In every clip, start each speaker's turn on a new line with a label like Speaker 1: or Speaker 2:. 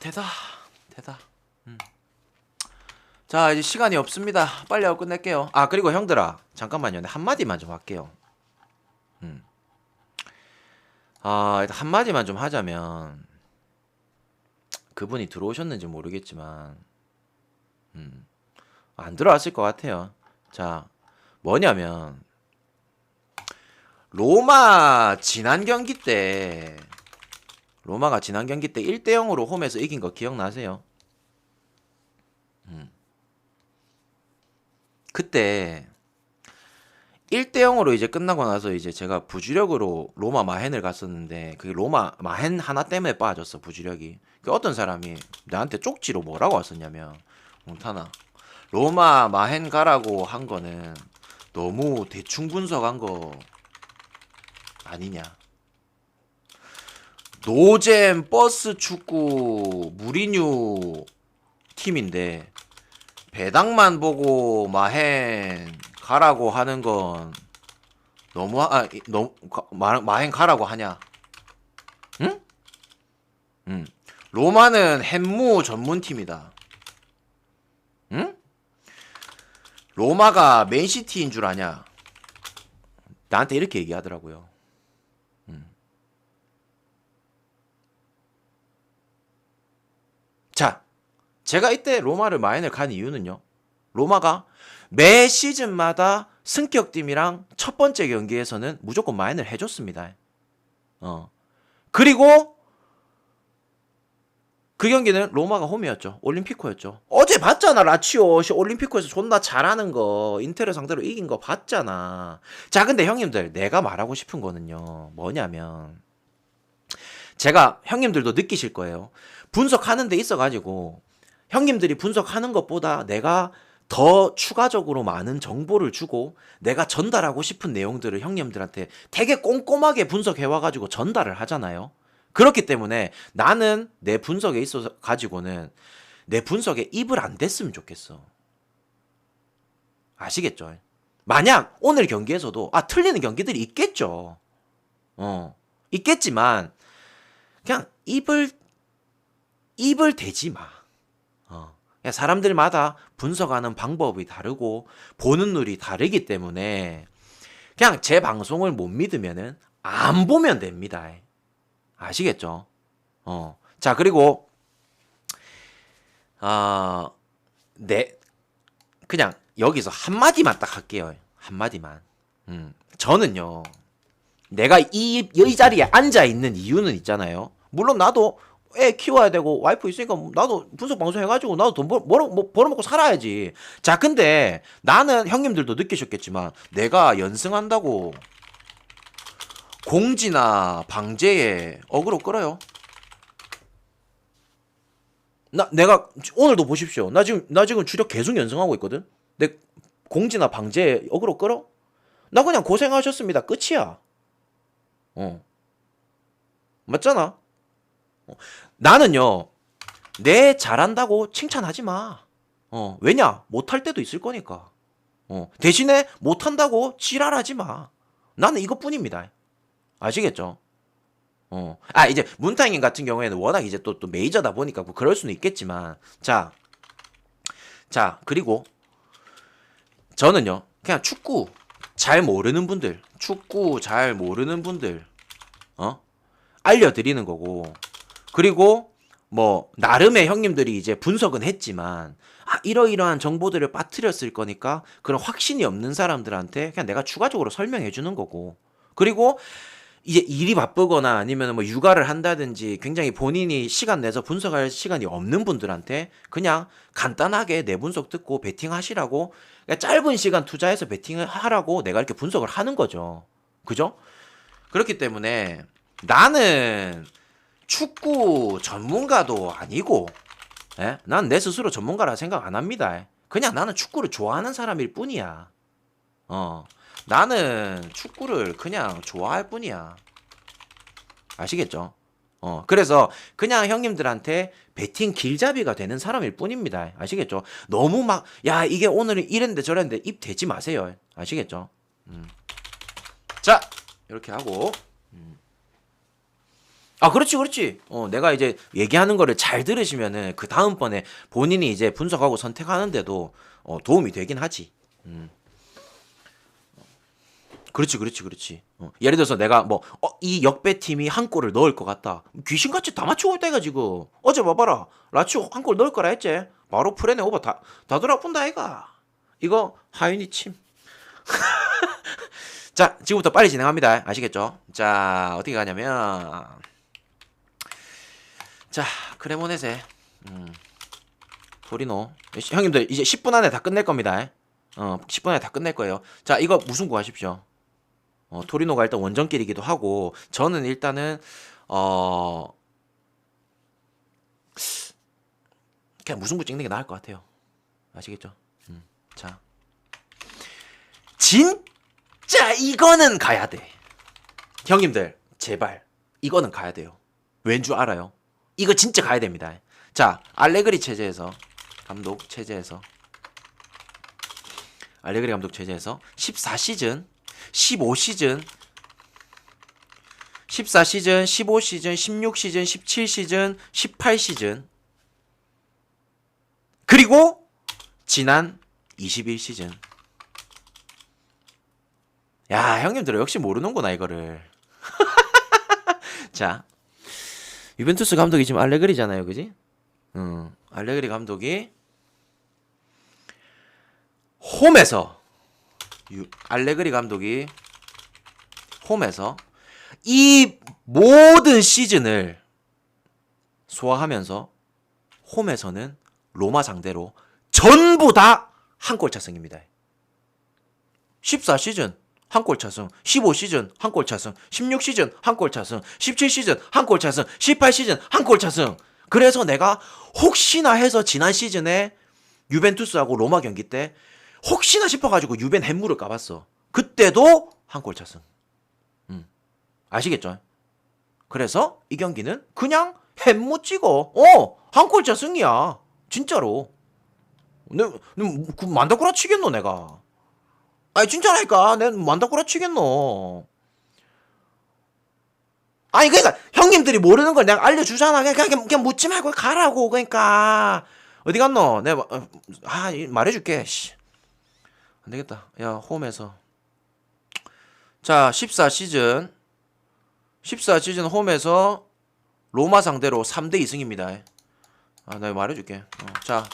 Speaker 1: 되다 되다. 음. 자 이제 시간이 없습니다. 빨리 하고 끝낼게요. 아 그리고 형들아 잠깐만요. 한 마디만 좀 할게요. 음. 아 일단 한 마디만 좀 하자면 그분이 들어오셨는지 모르겠지만 음. 안 들어왔을 것 같아요. 자 뭐냐면 로마 지난 경기 때 로마가 지난 경기 때 1대 0으로 홈에서 이긴 거 기억나세요? 음. 그때 1대 0으로 이제 끝나고 나서 이제 제가 부주력으로 로마 마헨을 갔었는데 그게 로마 마헨 하나 때문에 빠졌어 부주력이. 그 어떤 사람이 나한테 쪽지로 뭐라고 왔었냐면 몬타나 로마 마헨 가라고 한 거는 너무 대충 분석한 거 아니냐. 노잼 버스 축구 무리뉴 팀인데 배당만 보고 마헨 가라고 하는 건 너무 아 이- 너무 가- 마, 마헨 가라고 하냐? 응? 응. 로마는 햄무 전문 팀이다. 응? 로마가 맨시티인 줄 아냐? 나한테 이렇게 얘기하더라고요. 자, 제가 이때 로마를 마인을 간 이유는요. 로마가 매 시즌마다 승격팀이랑 첫 번째 경기에서는 무조건 마인을 해줬습니다. 어. 그리고 그 경기는 로마가 홈이었죠. 올림피코였죠. 어제 봤잖아, 라치오. 씨, 올림피코에서 존나 잘하는 거, 인테르 상대로 이긴 거 봤잖아. 자, 근데 형님들, 내가 말하고 싶은 거는요, 뭐냐면, 제가 형님들도 느끼실 거예요. 분석하는 데 있어 가지고, 형님들이 분석하는 것보다 내가 더 추가적으로 많은 정보를 주고 내가 전달하고 싶은 내용들을 형님들한테 되게 꼼꼼하게 분석해 와 가지고 전달을 하잖아요. 그렇기 때문에 나는 내 분석에 있어서 가지고는 내 분석에 입을 안 댔으면 좋겠어. 아시겠죠? 만약 오늘 경기에서도 아 틀리는 경기들이 있겠죠. 어 있겠지만 그냥 입을 입을 대지 마. 어. 그냥 사람들마다 분석하는 방법이 다르고 보는 눈이 다르기 때문에 그냥 제 방송을 못 믿으면은 안 보면 됩니다. 아시겠죠? 어. 자, 그리고 아, 네. 그냥 여기서 한 마디만 딱 할게요. 한 마디만. 음. 저는요. 내가 이, 이 자리에 앉아 있는 이유는 있잖아요. 물론 나도 애 키워야 되고 와이프 있으니까 나도 분석 방송 해가지고 나도 돈 벌, 벌어, 뭐, 벌어먹고 살아야지. 자, 근데 나는 형님들도 느끼셨겠지만 내가 연승한다고 공지나 방제에 어그로 끌어요. 나 내가 오늘도 보십시오. 나 지금 나 지금 주력 계속 연승하고 있거든. 내 공지나 방제에 어그로 끌어? 나 그냥 고생하셨습니다. 끝이야. 어. 맞잖아. 어. 나는요. 내 잘한다고 칭찬하지 마. 어. 왜냐? 못할 때도 있을 거니까. 어. 대신에 못한다고 지랄하지 마. 나는 이것뿐입니다. 아시겠죠? 어. 아, 이제 문타잉 같은 경우에는 워낙 이제 또, 또 메이저다 보니까 뭐 그럴 수는 있겠지만. 자. 자, 그리고 저는요. 그냥 축구 잘 모르는 분들, 축구 잘 모르는 분들, 어? 알려드리는 거고. 그리고 뭐, 나름의 형님들이 이제 분석은 했지만, 아, 이러이러한 정보들을 빠뜨렸을 거니까, 그런 확신이 없는 사람들한테 그냥 내가 추가적으로 설명해 주는 거고. 그리고 이제 일이 바쁘거나 아니면 뭐 육아를 한다든지 굉장히 본인이 시간 내서 분석할 시간이 없는 분들한테 그냥 간단하게 내 분석 듣고 베팅 하시라고 그냥 짧은 시간 투자해서 베팅을 하라고 내가 이렇게 분석을 하는 거죠. 그죠? 그렇기 때문에 나는 축구 전문가도 아니고 예? 난내 스스로 전문가라 생각 안 합니다. 그냥 나는 축구를 좋아하는 사람일 뿐이야. 어. 나는 축구를 그냥 좋아할 뿐이야. 아시겠죠? 어, 그래서 그냥 형님들한테 베팅 길잡이가 되는 사람일 뿐입니다. 아시겠죠? 너무 막, 야, 이게 오늘은 이랬는데 저랬는데 입 대지 마세요. 아시겠죠? 음. 자, 이렇게 하고, 음. 아, 그렇지, 그렇지. 어, 내가 이제 얘기하는 거를 잘 들으시면은 그 다음번에 본인이 이제 분석하고 선택하는데도 어, 도움이 되긴 하지. 음. 그렇지, 그렇지, 그렇지. 어, 예를 들어서 내가 뭐, 어, 이 역배 팀이 한 골을 넣을 것 같다. 귀신같이 다 맞추고 있다, 이가 지금. 어제 봐봐라. 라치오 한 골 넣을 거라 했지. 바로 프레네 오버 다, 다 돌아푼다, 이가. 이거 하윤이 침. 자, 지금부터 빨리 진행합니다. 아시겠죠? 자, 어떻게 가냐면. 자, 크레모네세. 음. 토리노. 형님들 이제 10분 안에 다 끝낼 겁니다. 어, 10분 안에 다 끝낼 거예요. 자, 이거 무승부 하십시오. 어, 토리노가 일단 원정길이기도 하고 저는 일단은 어 그냥 무승부 찍는 게 나을 것 같아요. 아시겠죠? 음, 자, 진짜 이거는 가야 돼. 형님들 제발 이거는 가야 돼요. 왠 줄 알아요? 이거 진짜 가야 됩니다. 자, 알레그리 체제에서 감독 체제에서 알레그리 감독 체제에서 14시즌, 15시즌, 14시즌, 15시즌, 16시즌, 17시즌, 18시즌. 그리고 지난 21시즌. 야 형님들 역시 모르는구나 이거를. 자 유벤투스 감독이 지금 알레그리잖아요 그지? 음, 알레그리 감독이 홈에서 유, 알레그리 감독이 홈에서 이 모든 시즌을 소화하면서 홈에서는 로마 상대로 전부 다 한 골 차승입니다. 14시즌 한 골 차승, 15시즌 한 골 차승, 16시즌 한 골 차승, 17시즌 한 골 차승, 18시즌 한 골 차승. 그래서 내가 혹시나 해서 지난 시즌에 유벤투스하고 로마 경기 때 혹시나 싶어가지고 유벤 햄물을 까봤어. 그때도 한 골 차승. 음. 아시겠죠? 그래서 이 경기는 그냥 햄무 찍어. 어, 한 골 차승이야. 진짜로. 내, 내, 그 만다꾸라 치겠노, 내가. 아니, 진짜라니까. 내 만다꾸라 치겠노. 아니, 그러니까, 형님들이 모르는 걸 내가 알려주잖아. 그냥, 그냥, 그냥 묻지 말고 가라고. 그러니까. 어디 갔노? 내가, 어, 아, 이- 말해줄게. 씨. 안 되겠다. 야, 홈에서. 자, 14시즌. 14시즌 홈에서 로마 상대로 3대 2승입니다. 아, 내가 말해줄게. 어, 자,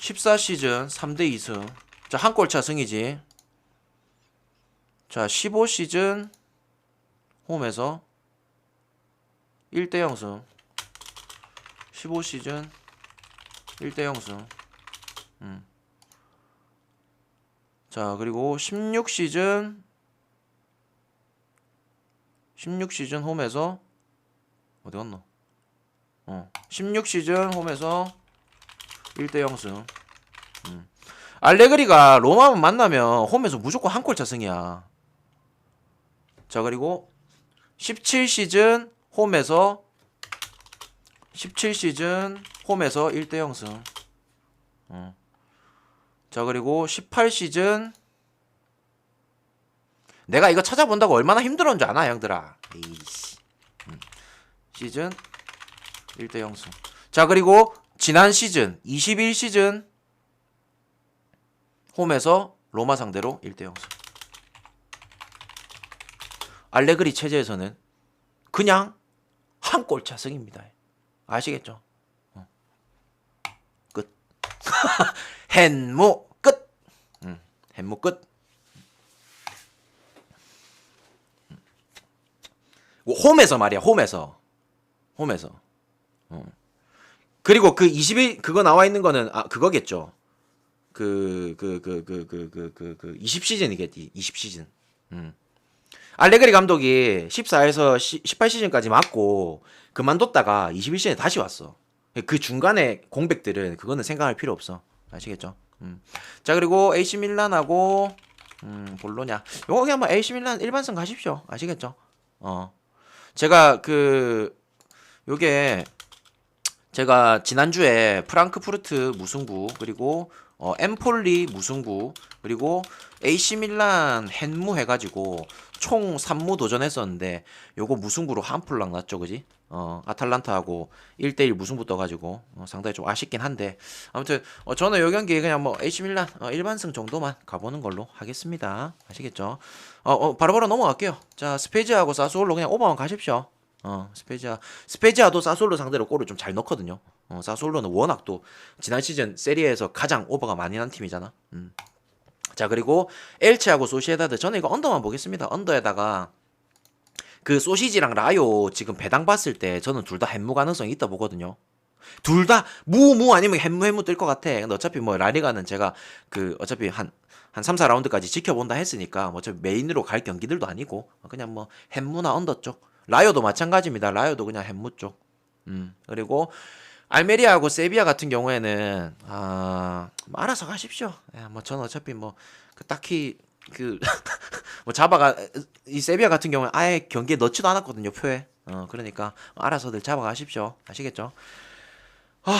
Speaker 1: 14시즌 3대 2승. 자, 한 골 차 승이지. 자, 15시즌 홈에서 1대 0승. 15시즌 1대 0승. 음. 자, 그리고 16시즌 16시즌 홈에서 어디 갔노? 어. 16시즌 홈에서 1대 0승. 음. 알레그리가 로마만 만나면 홈에서 무조건 한 골 차승이야. 자, 그리고 17시즌 홈에서 17시즌 홈에서 1대 0승. 어. 자, 그리고 18시즌 내가 이거 찾아본다고 얼마나 힘들었는 줄 아나, 형들아. 에이씨. 음. 시즌 1대 0승. 자, 그리고 지난 시즌 21시즌 홈에서 로마 상대로 1대 0승. 알레그리 체제에서는 그냥 한 골 차승입니다. 아시겠죠? 어. 끝. 헨무 끝. 음, 헨무 끝. 뭐 홈에서 말이야. 홈에서. 홈에서. 어. 그리고 그 20일 그거 나와 있는 거는 아 그거겠죠. 그 그 그 그 그 그그 20시즌이겠지. 20시즌. 음. 알레그리 감독이 14에서 18 시즌까지 맡고 그만뒀다가 21 시즌에 다시 왔어. 그 중간에 공백들은 그거는 생각할 필요 없어. 아시겠죠? 음. 자 그리고 AC 밀란하고 음, 볼로냐. 요거 그냥 뭐 AC 밀란 일반승 가십시오. 아시겠죠? 어. 제가 그 요게 제가 지난주에 프랑크푸르트 무승부 그리고 어, 엠폴리 무승부 그리고 AC 밀란 헨무 해가지고 총 3무 도전했었는데 요거 무승부로 한 풀랑 났죠 그지? 어 아탈란타하고 1대1 무승부 떠가지고 어, 상당히 좀 아쉽긴 한데. 아무튼 어, 저는 요 경기 그냥 뭐 H밀란 어, 일반승 정도만 가보는 걸로 하겠습니다. 아시겠죠? 어, 어 바로바로 넘어갈게요. 자 스페지아하고 사수올로 그냥 오버만 가십시오. 어 스페지아 스페지아도 사수올로 상대로 골을 좀 잘 넣거든요. 어 사수올로는 워낙 또 지난 시즌 세리에서 가장 오버가 많이 난 팀이잖아. 음. 자 그리고 엘체하고 소시에다드. 저는 이거 언더만 보겠습니다. 언더에다가 그 소시지랑 라요 지금 배당 봤을 때 저는 둘 다 햄무 가능성이 있다 보거든요. 둘다 무무 아니면 햄무 햄무 뜰 것 같아. 근데 어차피 뭐 라리가는 제가 그 어차피 한한 3, 4라운드까지 지켜본다 했으니까 뭐 어차피 메인으로 갈 경기들도 아니고 그냥 뭐 햄무나 언더 쪽. 라요도 마찬가지입니다. 라요도 그냥 햄무 쪽. 음, 그리고 알메리아하고 세비야 같은 경우에는 아, 뭐 알아서 가십시오. 예, 뭐 저는 어차피 뭐 그 딱히 그 뭐 잡아가 이 세비야 같은 경우에 아예 경기에 넣지도 않았거든요 표에. 어 그러니까 알아서들 잡아가십시오. 아시겠죠? 아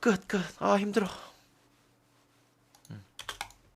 Speaker 1: 끝 끝. 아 힘들어.